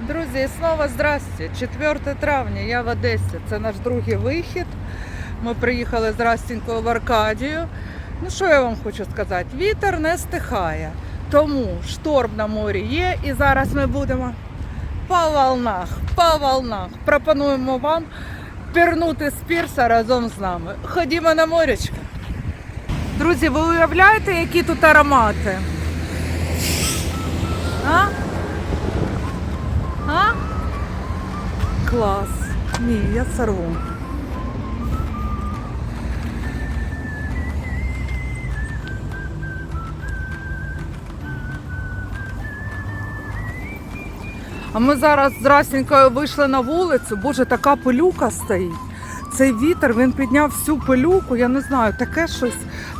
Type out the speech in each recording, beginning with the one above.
Друзі, і знову здрасте. 4 травня, я в Одесі. Це наш другий вихід. Ми приїхали з Растінькою в Аркадію. Ну що я вам хочу сказати? Вітер не стихає. Тому шторм на морі є, і зараз ми будемо по волнах, по волнах. Пропонуємо вам пірнути з пірса разом з нами. Ходімо на морячко. Друзі, ви уявляєте, які тут аромати? А? А? Клас. Ні, я сорву. А ми зараз з Расінькою вийшли на вулицю. Боже, така пилюка стоїть. Цей вітер він підняв всю пилюку, я не знаю, таке щось.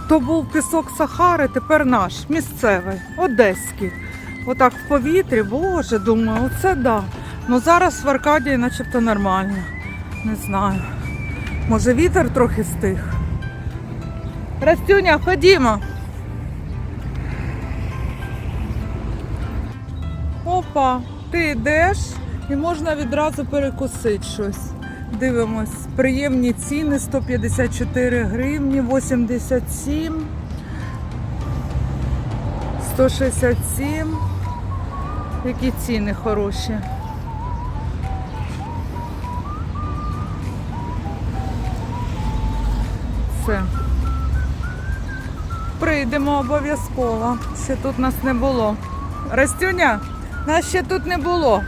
То був пісок Сахари, тепер наш, місцевий, одеський. Отак в повітрі, боже, думаю, оце да. Ну зараз в Аркадії начебто нормально. Не знаю. Може вітер трохи стих. Растюня, ходімо. Опа, ти йдеш і можна відразу перекусити щось. Дивимось, приємні ціни 154 гривні, 87, 167. Які ціни хороші. Все. Прийдемо обов'язково. Ще тут нас не було. Растюня, нас ще тут не було.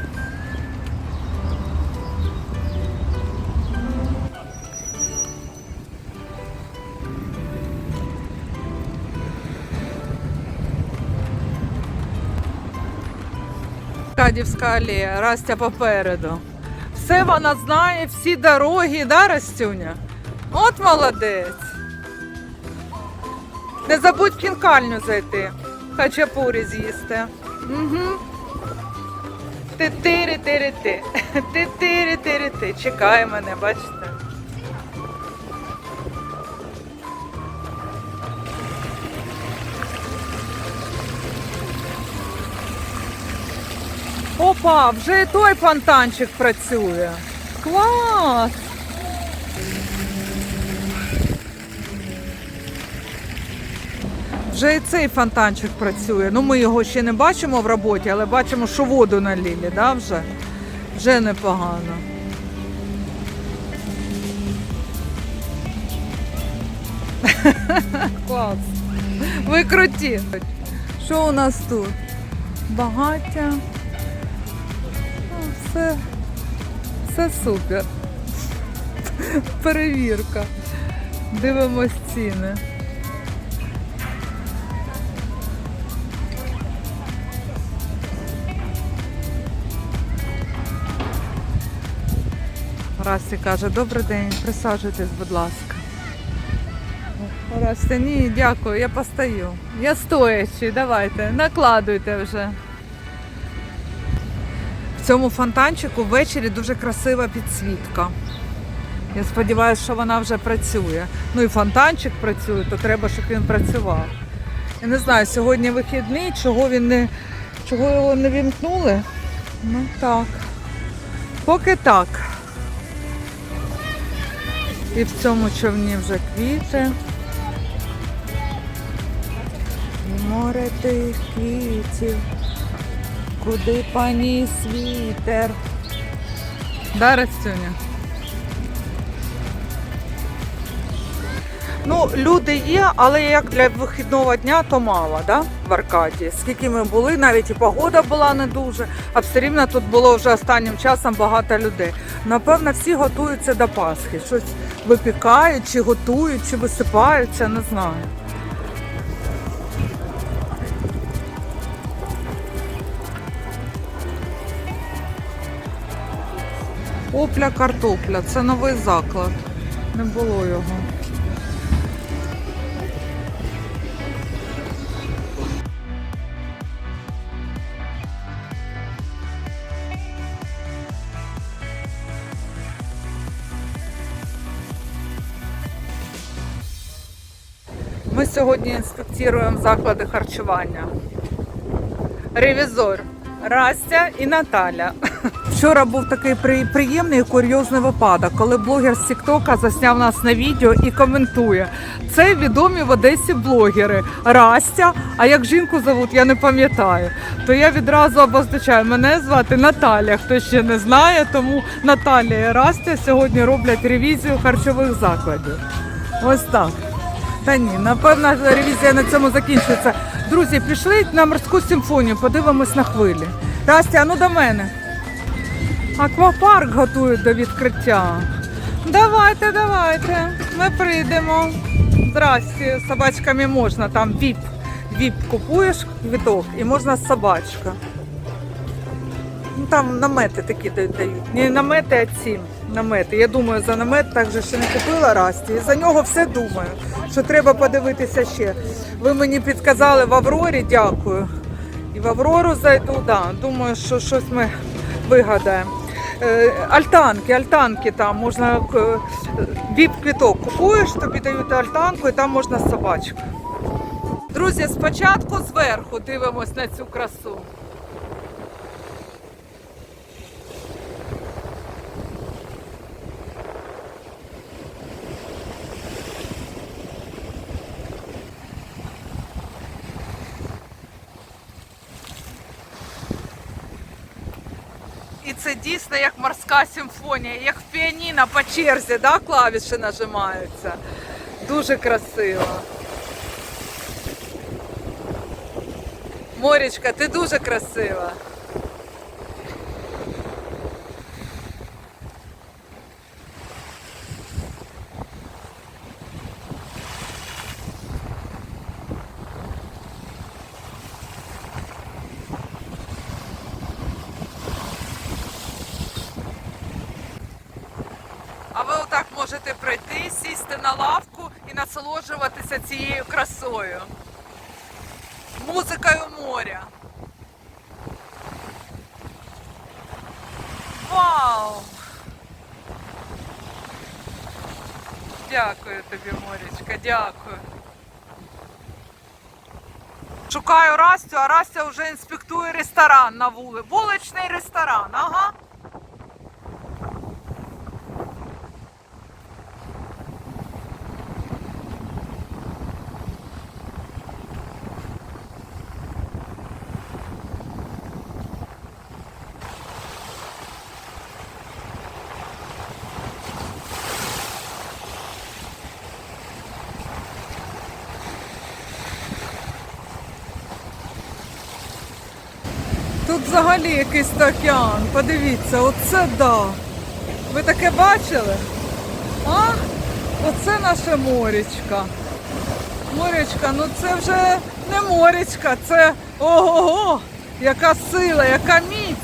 Кадівська алія, Растя попереду. Все вона знає, всі дороги, да, Растюня? От молодець. Не забудь в кінкальню зайти. Хачапурі з'їсти. Угу. Ти-тири-тири-ти. Ти-тири-тири-ти. Чекай мене, бачите. Опа, вже і той фонтанчик працює. Клас! Вже і цей фонтанчик працює. Ну, ми його ще не бачимо в роботі, але бачимо, що воду налили, да, вже? Вже непогано. Клас. Ви круті. Що у нас тут? Багаття. Все, все супер. Перевірка. Дивимось ціни. Расті каже, добрий день, присаджуйтесь, будь ласка. Расті, ні, дякую, я постою. Я стоячи, давайте, накладуйте вже. Цьому фонтанчику ввечері дуже красива підсвітка. Я сподіваюся, що вона вже працює. Ну і фонтанчик працює, то треба, щоб він працював. Я не знаю, сьогодні вихідний, чого він не чого його не вімкнули. Ну так. Поки так. І в цьому човні вже квіти. Море тих квітів. Куди поніс вітер? Да, Растюня? Ну, люди є, але як для вихідного дня, то мало, да? В Аркадії. Скільки ми були, навіть і погода була не дуже, а все рівно тут було вже останнім часом багато людей. Напевно, всі готуються до Пасхи. Щось випікають, чи готують, чи висипаються, не знаю. Опля картопля. Це новий заклад. Не було його. Ми сьогодні інспектуємо заклади харчування. Ревізор Растя і Наталя. Вчора був такий при- приємний курйозний випадок, коли блогер з Тіктока засняв нас на відео і коментує. Це відомі в Одесі блогери Растя. А як жінку зовуть, я не пам'ятаю. То я відразу обозначаю. Мене звати Наталія. Хто ще не знає, тому Наталія і Растя сьогодні роблять ревізію харчових закладів. Ось так. Та ні, напевно, ревізія на цьому закінчується. Друзі, пішли на морську симфонію, подивимось на хвилі. Растя, ну до мене. Аквапарк готують до відкриття. Давайте, давайте. Ми прийдемо. Здрасте, з собачками можна, там віп. Віп купуєш квіток і можна собачка. Ну там намети такі дають. Не намети, а ці намети. Я думаю, за намет так же ще не купила Расті. І за нього все думаю, що треба подивитися ще. Ви мені підказали в Аврорі, дякую. І в Аврору зайду, да. Думаю, що щось ми вигадаємо. Е, Альтанки, альтанки там можна е, віп-квіток купуєш, тобі дають альтанку і там можна собачку. Друзі, спочатку зверху дивимось на цю красу. І це дійсно як морська симфонія, як в піаніно по черзі, да, клавіші нажимаються. Дуже красиво. Морічка, ти дуже красива. А ви отак можете пройти, сісти на лавку і насолоджуватися цією красою. Музикою моря. Вау! Дякую тобі, Морічка, дякую. Шукаю Растю, а Растя вже інспектує ресторан на вулиці. Вуличний ресторан, ага. Тут взагалі якийсь океан. Подивіться, оце да. Ви таке бачили? А? Оце наша морічка. Морічка, ну це вже не морічка, це ого-го! Яка сила, яка міць.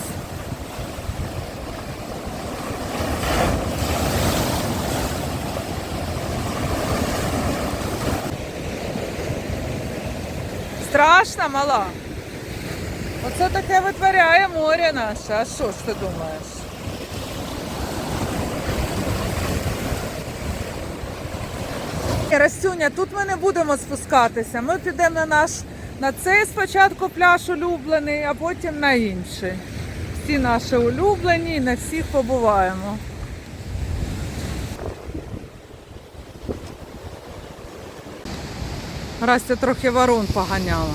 Страшно, мала? Оце таке витворяє море наше. А що ж ти думаєш? Растюня, тут ми не будемо спускатися. Ми підемо на наш на цей спочатку пляж улюблений, а потім на інший. Всі наші улюблені і на всіх побуваємо. Растя трохи ворон поганяла.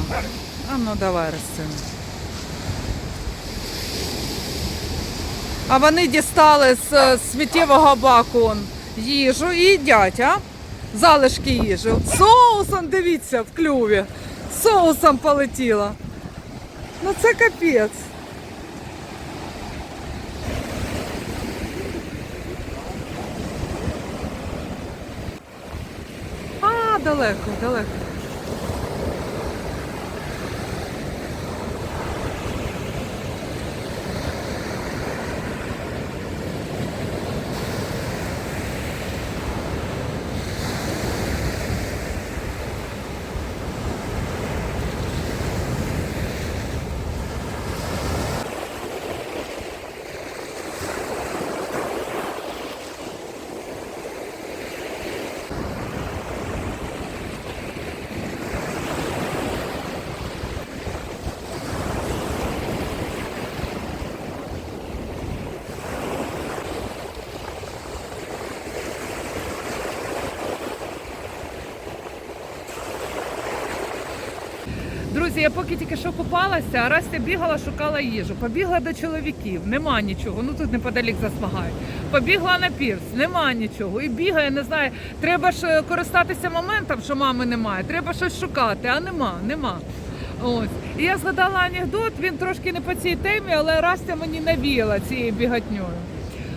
А ну давай, Растюня. А вони дістали з е, сміттєвого баку їжу і їдять, а? Залишки їжі. Соусом, дивіться, в клюві. Соусом полетіло. Ну це капець. А, далеко, далеко. Друзі, я поки тільки що купалася, а Растя бігала, шукала їжу. Побігла до чоловіків, нема нічого. Ну тут неподалік засмагають. Побігла на пірс, нема нічого. І бігає, не знаю. Треба ж е, користатися моментом, що мами немає. Треба щось шукати, а нема, нема. Ось. І я згадала анекдот, він трошки не по цій темі, але Растя мені навіяла цією бігатньою.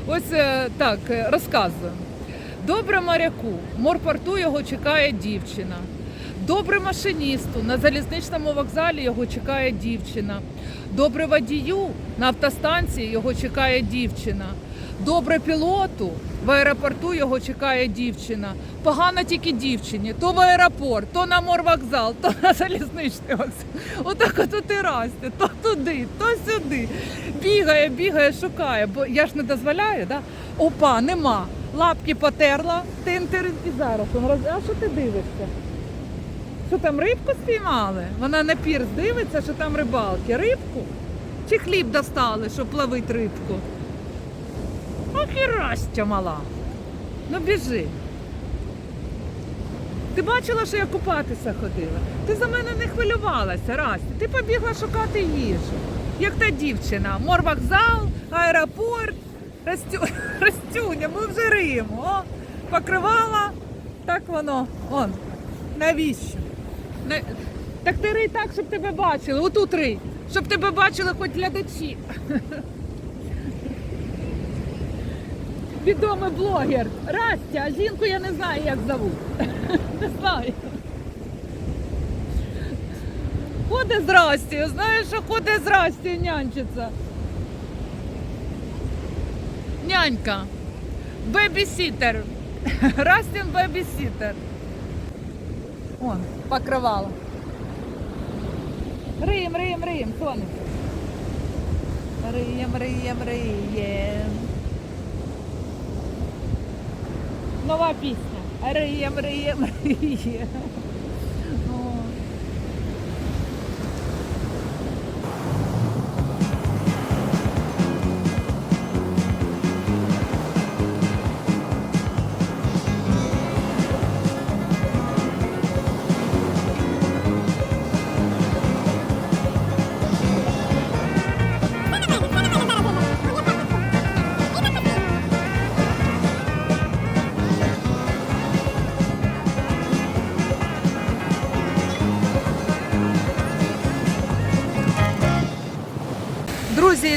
Ось е, так, е, розказую. Добре моряку, морпорту його чекає дівчина. Добре машиністу, на залізничному вокзалі його чекає дівчина. Добре водію, на автостанції його чекає дівчина. Добре пілоту, в аеропорту його чекає дівчина. Погано тільки дівчині. То в аеропорт, то на морвокзал, то на залізничний вокзал. Отак от і расте, то туди, то сюди. Бігає, бігає, шукає. Бо я ж не дозволяю, да? Опа, нема. Лапки потерла, тинтер і зараз. А що ти дивишся? Що там рибку спіймали? Вона на пірс дивиться, що там рибалки. Рибку? Чи хліб достали, щоб ловить рибку? Ох і Растя мала. Ну біжи. Ти бачила, що я купатися ходила? Ти за мене не хвилювалася, Растя. Ти побігла шукати їжу. Як та дівчина. Морвокзал, аеропорт, Растю... Растюня, ми вже риємо. О, покривала, так воно. Он. Навіщо? Так ти рий так, щоб тебе бачили. Отут рий. Щоб тебе бачили хоч глядачі. Відомий блогер. Растя, а жінку я не знаю, як зовут. Не знаю. Ходить з знаєш, що ходить з Растю нянчиться. Нянька. Бебісітер. Растін бебісітер. Он, покривала. Риєм, риєм, риєм, сонечко. Риєм, риєм, риєм. Нова пісня. Риєм, риєм, риєм.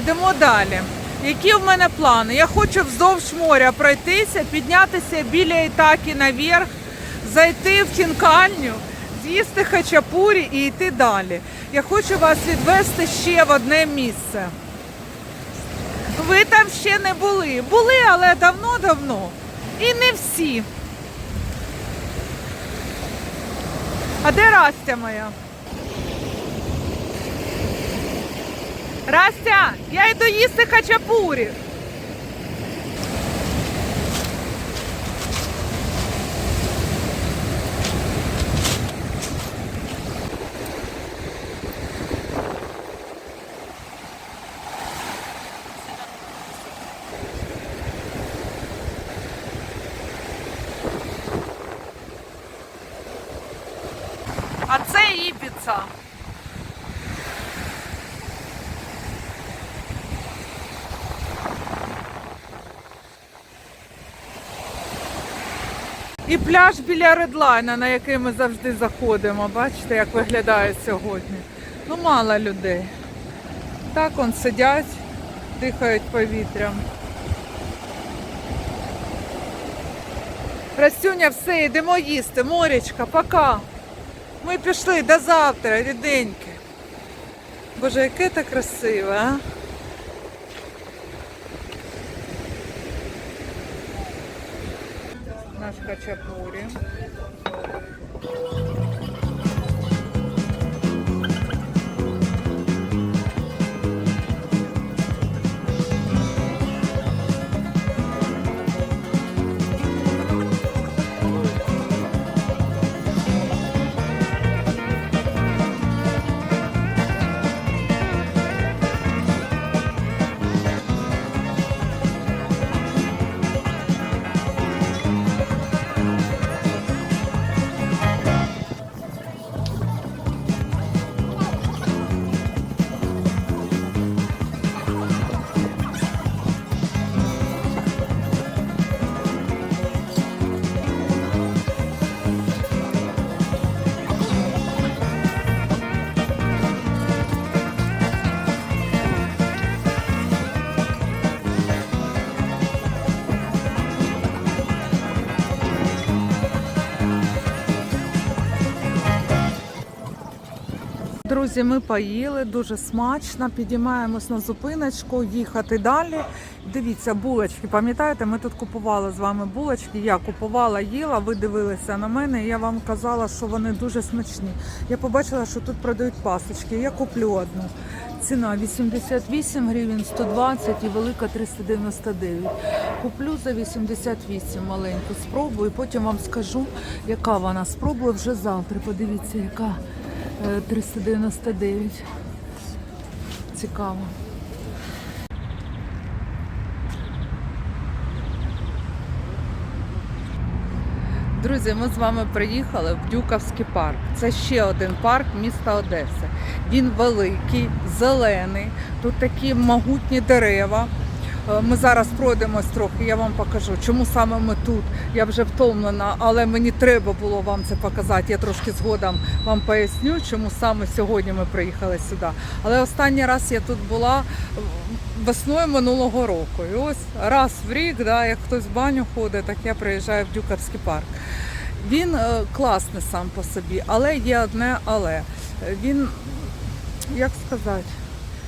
Йдемо далі. Які в мене плани? Я хочу вздовж моря пройтися, піднятися біля Ітаки наверх, зайти в тінкальню, з'їсти хачапурі і йти далі. Я хочу вас відвести ще в одне місце. Ви там ще не були. Були, але давно-давно. І не всі. А де Растя моя? Растя, я йду їсти хачапурі. І пляж біля редлайна, на який ми завжди заходимо. Бачите, як виглядає сьогодні. Ну, мало людей. Так он сидять, дихають повітрям. Растюня, все, йдемо їсти. Морячка, пока. Ми пішли до завтра, ріденьки. Боже, яке це красиве, а? Наш хачапурі. Друзі, ми поїли дуже смачно. Підіймаємось на зупиночку, їхати далі. Дивіться, булочки. Пам'ятаєте, ми тут купували з вами булочки. Я купувала, їла, ви дивилися на мене. і Я вам казала, що вони дуже смачні. Я побачила, що тут продають пасочки. Я куплю одну. Ціна 88 гривень, 120 і велика 399. Куплю за 88 маленьку спробую, потім вам скажу, яка вона. Спробую вже завтра. Подивіться, яка 399. Цікаво. Друзі, ми з вами приїхали в Дюкавський парк. Це ще один парк міста Одеси. Він великий, зелений, тут такі могутні дерева. Е, Ми зараз пройдемось трохи, я вам покажу, чому саме ми тут. Я вже втомлена, але мені треба було вам це показати. Я трошки згодом вам поясню, чому саме сьогодні ми приїхали сюди. Але останній раз я тут була весною минулого року. І ось раз в рік, да, як хтось в баню ходить, так я приїжджаю в Дюкавський парк. Він е, класний сам по собі, але є одне але. Е, Він, як сказати,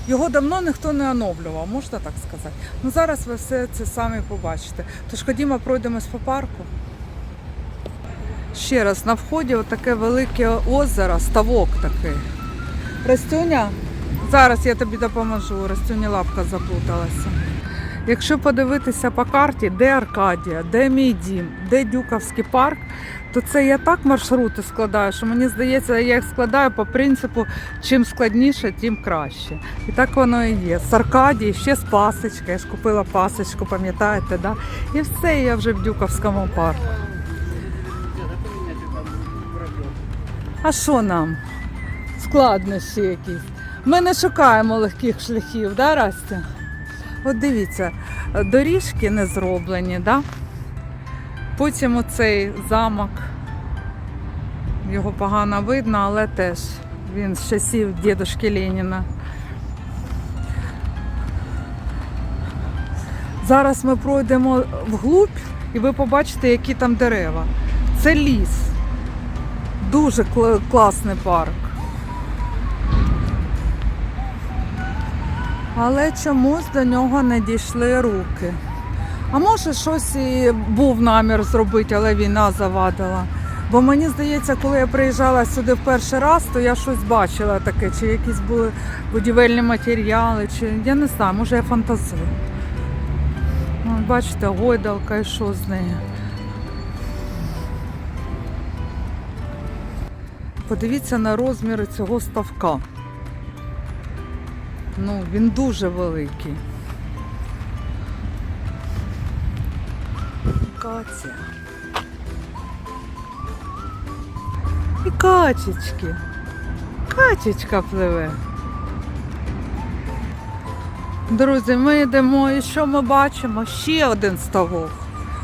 його давно ніхто не оновлював, можна так сказати. Ну зараз ви все це самі побачите. Тож ходімо, пройдемось по парку. Ще раз, на вході таке велике озеро, ставок такий. Растюня, зараз я тобі допоможу. Растюня лапка заплуталася. Якщо подивитися по карті, де Аркадія, де мій дім, де Дюкавський парк, то це я так маршрути складаю, що мені здається, я їх складаю по принципу, чим складніше, тим краще. І так воно і є. З Аркадії, ще з пасочки. Я ж купила пасочку, пам'ятаєте, да? І все, я вже в Дюкавському парку. А що нам? Складнощі якісь. Ми не шукаємо легких шляхів, да, Растя? От дивіться, доріжки не зроблені, да? Потім оцей замок. Його погано видно, але теж він з часів дідушки Леніна. Зараз ми пройдемо вглуб і ви побачите, які там дерева. Це ліс. Дуже кла- класний парк. Але чомусь до нього не дійшли руки. А може щось і був намір зробити, але війна завадила. Бо мені здається, коли я приїжджала сюди в перший раз, то я щось бачила таке, чи якісь були будівельні матеріали, чи я не знаю, може я фантазую. Ну, Бачите, гойдалка і що з нею. Подивіться на розміри цього ставка. Ну, він дуже великий. Катя. І качечки. Качечка пливе. Друзі, ми йдемо і що ми бачимо? Ще один ставок.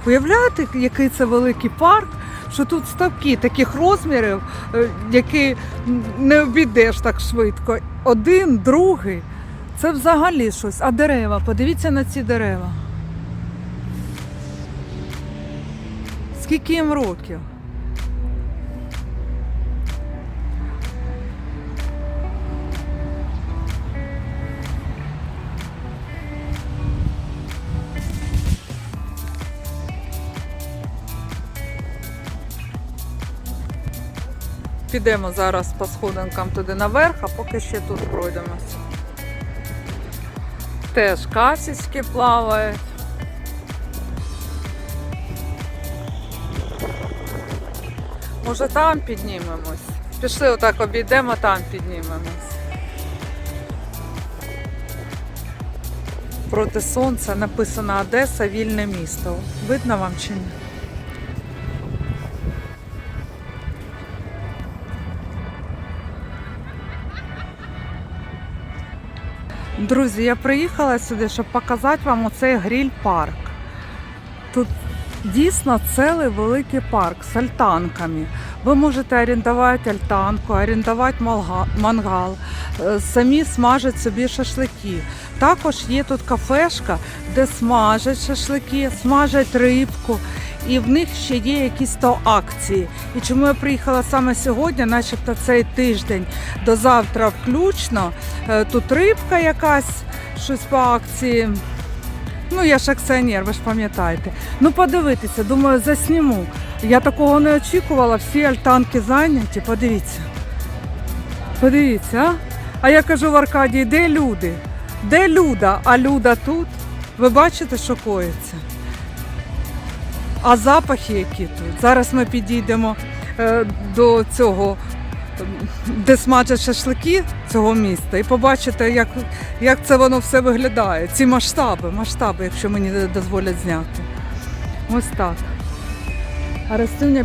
Уявляєте, який це великий парк, що тут ставки таких розмірів, е, які не обійдеш так швидко. Один, другий. Це взагалі щось. А дерева, подивіться на ці дерева. Скільки їм років? Підемо зараз по сходинкам туди наверх, а поки ще тут пройдемося. Теж касечки плавають. Може там піднімемось. Пішли отак обійдемо, там піднімемось. Проти сонця написано Одеса вільне місто. Видно вам чи ні? Друзі, я приїхала сюди, щоб показати вам оцей гриль-парк. Тут дійсно цілий великий парк з альтанками. Ви можете орендувати альтанку, орендувати мангал, е, самі смажать собі шашлики. Також є тут кафешка, де смажать шашлики, смажать рибку. І в них ще є якісь то акції. І чому я приїхала саме сьогодні, начебто цей тиждень до завтра включно. Е, Тут рибка якась, щось по акції. Ну, я ж акціонер, ви ж пам'ятаєте. Ну, подивитися, думаю, засніму. Я такого не очікувала, всі альтанки зайняті. Подивіться. Подивіться, а? А я кажу в Аркадії, де люди? Де Люда? А Люда тут. Ви бачите, що коїться? А запахи які тут. Зараз ми підійдемо е, до цього, де смажать шашлики цього міста, і побачите, як, як це воно все виглядає. Ці масштаби, масштаби, якщо мені дозволять зняти. Ось так. А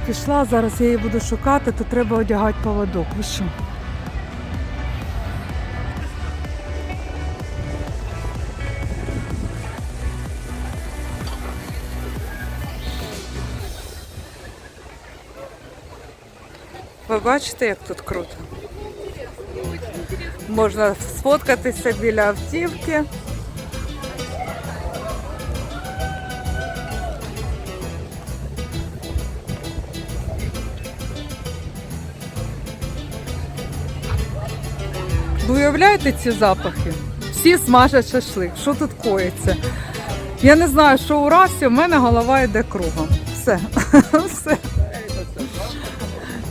пішла, зараз я її буду шукати, то треба одягати поводок. Ви що? Ви бачите, як тут круто? Можна сфоткатися біля автівки. Ви уявляєте ці запахи? Всі смажать шашлик. Що тут коїться? Я не знаю, що у расі, у мене голова йде кругом. Все. Все.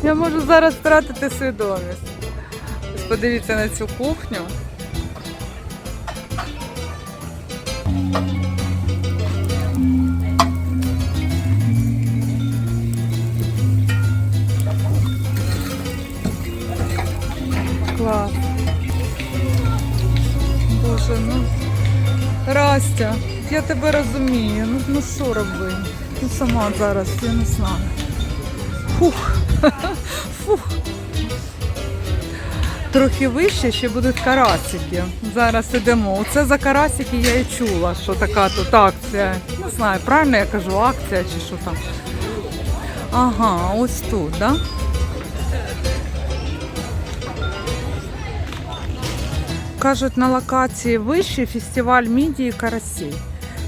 Я можу зараз втратити свідомість. Подивіться на цю кухню. Клас. Боже, ну Растя, я тебе розумію. Ну, ну що роби? Ну сама зараз, я не знаю. Фух. Фух. Трохи вище ще будуть карасики. Зараз ідемо. Оце за карасики я і чула, що така тут акція. Не знаю, правильно я кажу, акція чи що там. Ага, ось тут, так? Да? Кажуть, на локації вище фестиваль мідії карасей.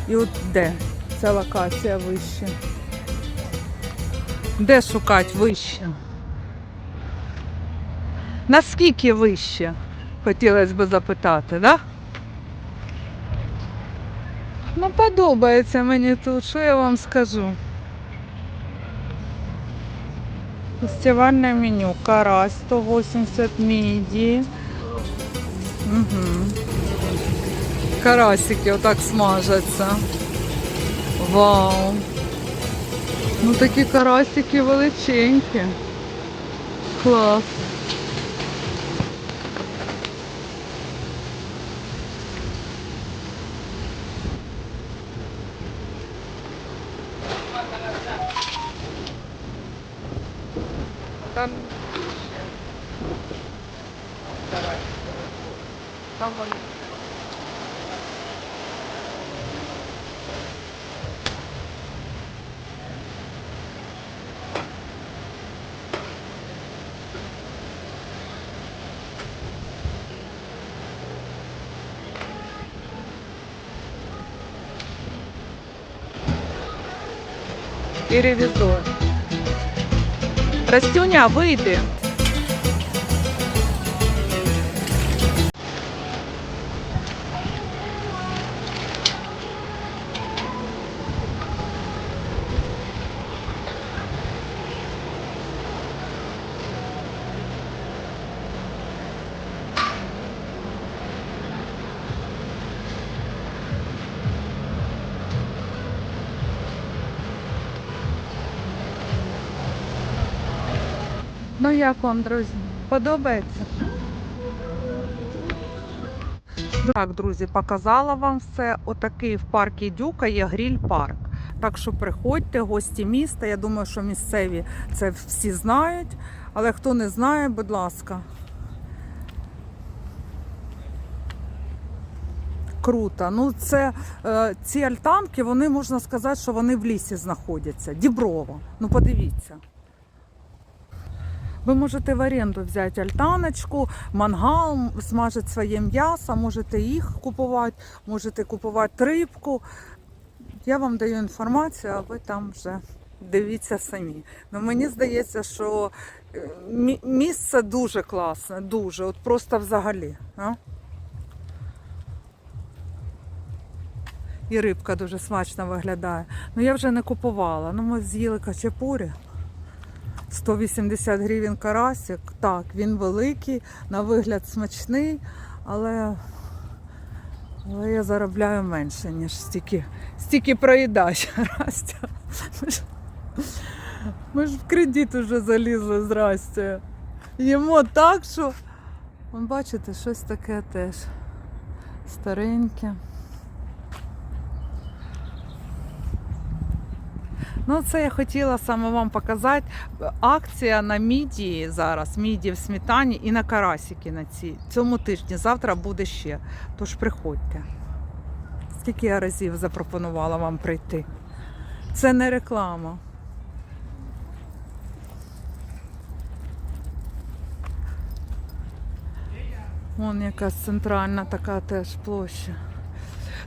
І от де ця локація вище? Де шукати вище? Наскільки вище? Хотілося б запитати, да? Ну, подобається мені тут, що я вам скажу. Фестивальне меню. Карась 180 мідії. Угу. Карасики отак смажаться. Вау. Ну такі карасики величенькі. Клас. Там. Там вони. І ревізор. Растюня, вийди. Ну як вам, друзі? Подобається? Так, друзі, показала вам все. Отакий в паркі Дюка є гріль-парк. Так що приходьте, гості міста. Я думаю, що місцеві це всі знають. Але хто не знає, будь ласка. Круто. Ну, це е, ці альтанки, вони можна сказати, що вони в лісі знаходяться. Діброво. Ну подивіться. Ви можете в оренду взяти альтаночку, мангал, смажити своє м'ясо, можете їх купувати, можете купувати рибку. Я вам даю інформацію, а ви там вже дивіться самі. Ну, мені здається, що е, місце дуже класне, дуже, от просто взагалі. А? І рибка дуже смачно виглядає. Ну я вже не купувала. Ну ми з'їли качапурі. 180 гривень карасик. Так, він великий, на вигляд смачний, але, але я заробляю менше, ніж стільки, стільки проїдач. Растя. Ми ж, в кредит уже залізли здрасте. Їмо так, що. Вон, бачите, щось таке теж стареньке. Ну, це я хотіла саме вам показати. Акція на мідії зараз, мідії в сметані і на карасики на ці. Цьому тижні. Завтра буде ще. Тож приходьте. Скільки я разів запропонувала вам прийти. Це не реклама. Вон якась центральна така теж площа.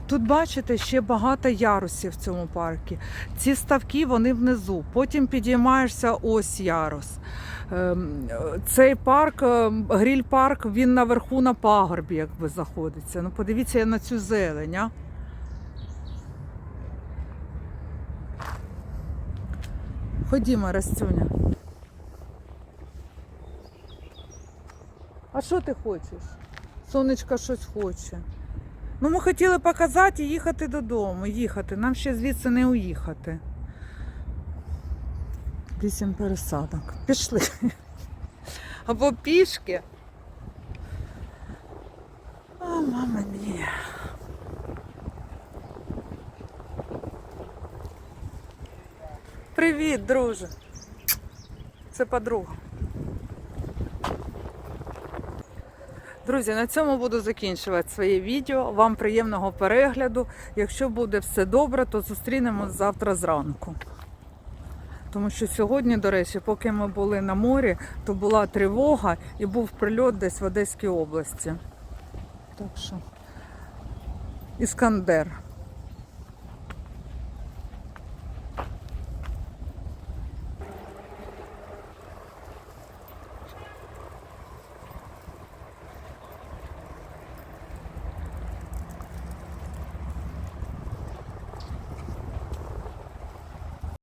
Тут бачите ще багато ярусів в цьому парку. Ці ставки вони внизу. Потім підіймаєшся ось ярус. Ем, Цей парк, ем, гріль-парк, він наверху на пагорбі, якби знаходиться. Ну подивіться на цю зелень. А? Ходімо, Растюня. А що ти хочеш? Сонечко щось хоче. Ну, ми хотіли показати і їхати додому. Їхати. Нам ще звідси не уїхати. Вісім пересадок. Пішли. Або пішки. О, мама мія. Привіт, друже. Це подруга. Друзі, на цьому буду закінчувати своє відео. Вам приємного перегляду. Якщо буде все добре, то зустрінемось завтра зранку. Тому що сьогодні, до речі, поки ми були на морі, то була тривога і був прильот десь в Одеській області. Так що Іскандер.